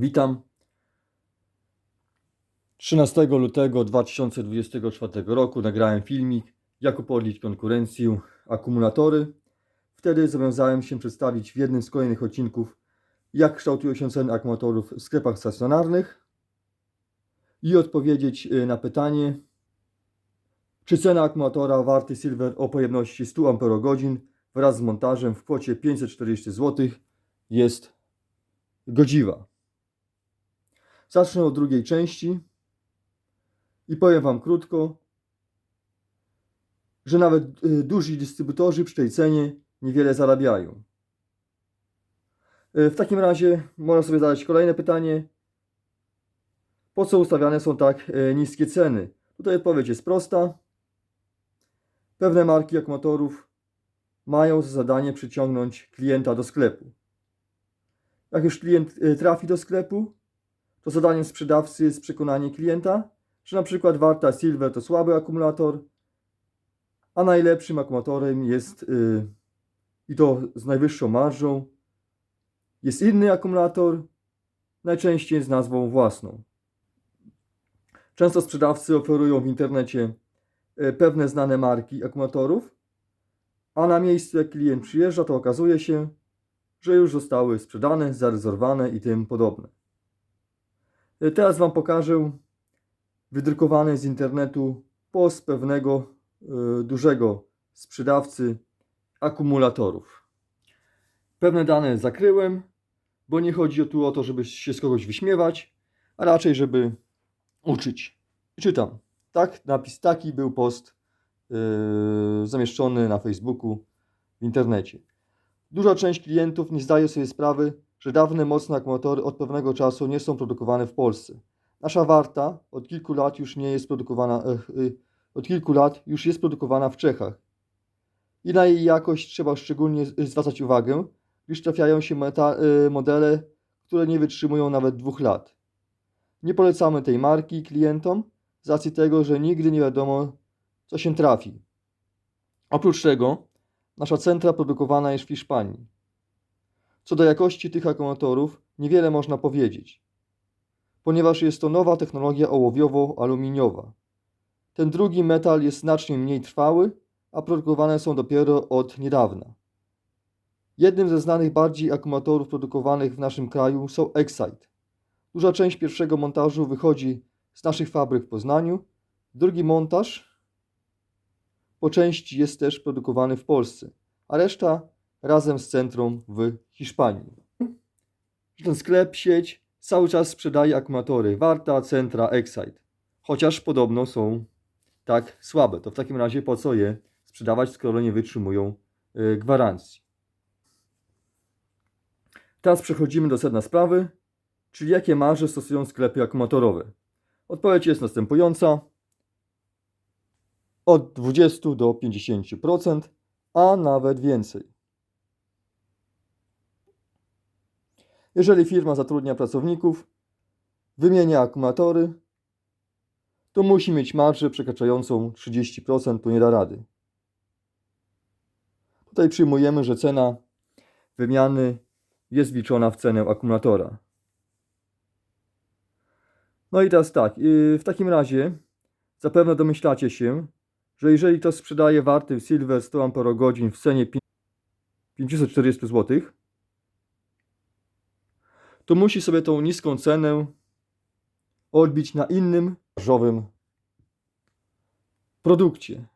Witam. 13 lutego 2024 roku nagrałem filmik jak uporlić konkurencję akumulatory. Wtedy zobowiązałem się przedstawić w jednym z kolejnych odcinków jak kształtują się ceny akumulatorów w sklepach stacjonarnych i odpowiedzieć y, na pytanie czy cena akumulatora warty Silver o pojemności 100 Ah wraz z montażem w kwocie 540 zł jest godziwa. Zacznę od drugiej części i powiem Wam krótko, że nawet y, duzi dystrybutorzy przy tej cenie niewiele zarabiają. Y, W takim razie można sobie zadać kolejne pytanie. Po co ustawiane są tak y, niskie ceny? Tutaj odpowiedź jest prosta. Pewne marki akumulatorów mają za zadanie przyciągnąć klienta do sklepu. Jak już klient trafi do sklepu, to zadaniem sprzedawcy jest przekonanie klienta, że na przykład Warta Silver to słaby akumulator, a najlepszym akumulatorem jest y, i to z najwyższą marżą jest inny akumulator, najczęściej z nazwą własną. Często sprzedawcy oferują w internecie y, pewne znane marki akumulatorów, a na miejscu jak klient przyjeżdża, to okazuje się, że już zostały sprzedane, zarezerwowane i tym podobne. Teraz Wam pokażę wydrukowany z internetu post pewnego y, dużego sprzedawcy akumulatorów. Pewne dane zakryłem, bo nie chodzi tu o to, żeby się z kogoś wyśmiewać, a raczej, żeby uczyć. Czytam. Tak, napis taki był post yy, zamieszczony na Facebooku w internecie. Duża część klientów nie zdaje sobie sprawy, że dawne mocne akumulatory od pewnego czasu nie są produkowane w Polsce. Nasza warta od kilku lat już nie jest produkowana, e, e, od kilku lat już jest produkowana w Czechach. I na jej jakość trzeba szczególnie zwracać uwagę, gdyż trafiają się meta, e, modele, które nie wytrzymują nawet dwóch lat. Nie polecamy tej marki klientom z racji tego, że nigdy nie wiadomo, co się trafi. Oprócz tego, nasza centra produkowana jest w Hiszpanii. Co do jakości tych akumulatorów, niewiele można powiedzieć, ponieważ jest to nowa technologia ołowiowo-aluminiowa. Ten drugi metal jest znacznie mniej trwały, a produkowane są dopiero od niedawna. Jednym ze znanych bardziej akumulatorów produkowanych w naszym kraju są Excite. Duża część pierwszego montażu wychodzi z naszych fabryk w Poznaniu, drugi montaż po części jest też produkowany w Polsce, a reszta razem z centrum w Hiszpanii. Ten sklep, sieć cały czas sprzedaje akumulatory Warta, Centra, Excite, chociaż podobno są tak słabe. To w takim razie po co je sprzedawać, skoro nie wytrzymują y, gwarancji? Teraz przechodzimy do sedna sprawy, czyli jakie marże stosują sklepy akumulatorowe. Odpowiedź jest następująca. Od 20 do 50%, a nawet więcej. Jeżeli firma zatrudnia pracowników, wymienia akumulatory, to musi mieć marżę przekraczającą 30%, to nie da rady. Tutaj przyjmujemy, że cena wymiany jest wliczona w cenę akumulatora. No i teraz tak, yy, w takim razie zapewne domyślacie się, że jeżeli ktoś sprzedaje warty Silver 100 Ah w cenie pi- 540 zł, to musi sobie tą niską cenę odbić na innym marżowym produkcie.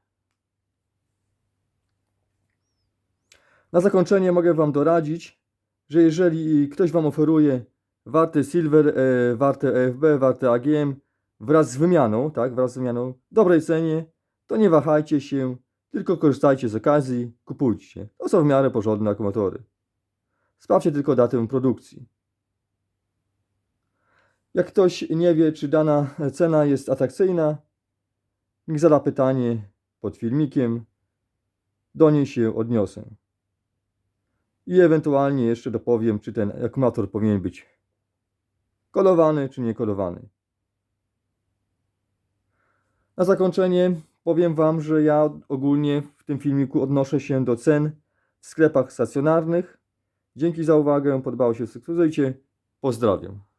Na zakończenie mogę Wam doradzić, że jeżeli ktoś Wam oferuje warty Silver, e, warte EFB, warte AGM wraz z wymianą, tak, wraz z wymianą dobrej cenie, to nie wahajcie się, tylko korzystajcie z okazji, kupujcie. To są w miarę porządne akumulatory. Sprawdźcie tylko datę produkcji. Jak ktoś nie wie, czy dana cena jest atrakcyjna, niech zada pytanie pod filmikiem, do niej się odniosę. I ewentualnie jeszcze dopowiem, czy ten akumulator powinien być kolowany, czy nie kolowany. Na zakończenie powiem Wam, że ja ogólnie w tym filmiku odnoszę się do cen w sklepach stacjonarnych. Dzięki za uwagę, podobało się, subskrybujcie. Pozdrawiam.